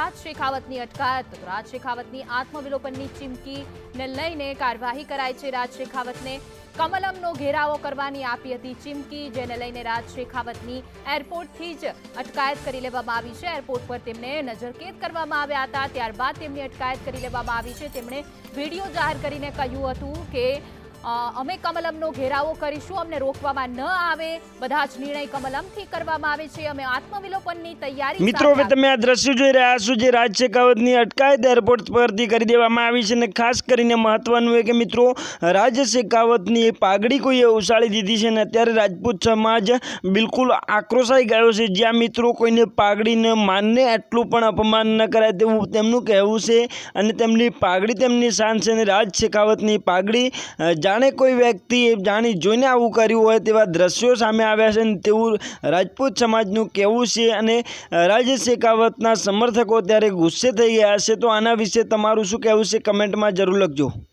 રાજ શેખાવતની અટકાયત રાજ શેખાવતની આત્મવિલોપનની ચીમકીને લઈને કાર્યવાહી કરાઈ છે રાજ શેખાવતને કમલમનો ઘેરાવો કરવાની આપી હતી ચીમકી, જેને લઈને રાજ શેખાવતની એરપોર્ટથી જ અટકાયત કરી લેવામાં આવી છે. એરપોર્ટ પર તેમને નજરકેદ કરવામાં આવ્યા હતા. ત્યારબાદ તેમની અટકાયત કરી લેવામાં આવી છે. તેમણે વીડિયો જાહેર કરીને કહ્યું હતું કે અમે કમલમનો ઘેરાવો કરીશું અમને રોકવામાં ન આવે. બધા જ નિર્ણય કમલમથી કરવામાં આવે છે. અમે આત્મવિલોપનની તૈયારી મિત્રો હવે તમે આ દ્રશ્યો જોઈ રહ્યા છો જે રાજ શેખાવતની અટકાયત એરપોર્ટ પરથી કરી દેવામાં આવી છે અને ખાસ કરીને મહત્વનું એ કે મિત્રો રાજ શેખાવતની પાગડી પાઘડી કોઈએ ઉછાળી દીધી છે અને અત્યારે રાજપૂત સમાજ બિલકુલ આક્રોશાઈ ગયો છે. જ્યાં મિત્રો કોઈને પાઘડીને માનને એટલું પણ અપમાન ન કરાય તેવું તેમનું કહેવું છે અને તેમની પાઘડી તેમની શાન છે અને રાજ શેખાવતની પાઘડી જાણે કોઈ વ્યક્તિ જાણી જોઈને આવું કર્યું હોય તેવા દ્રશ્યો સામે આવ્યા છે અને તેવું રાજપૂત સમાજનું કહેવું છે અને રાજ્ય રાજ શેખાવતના સમર્થકો ત્યારે ગુસ્સે થઈ ગયા છે. તો આના વિશે તમારું શું કહેવું છે? કમેન્ટમાં જરૂર લખજો.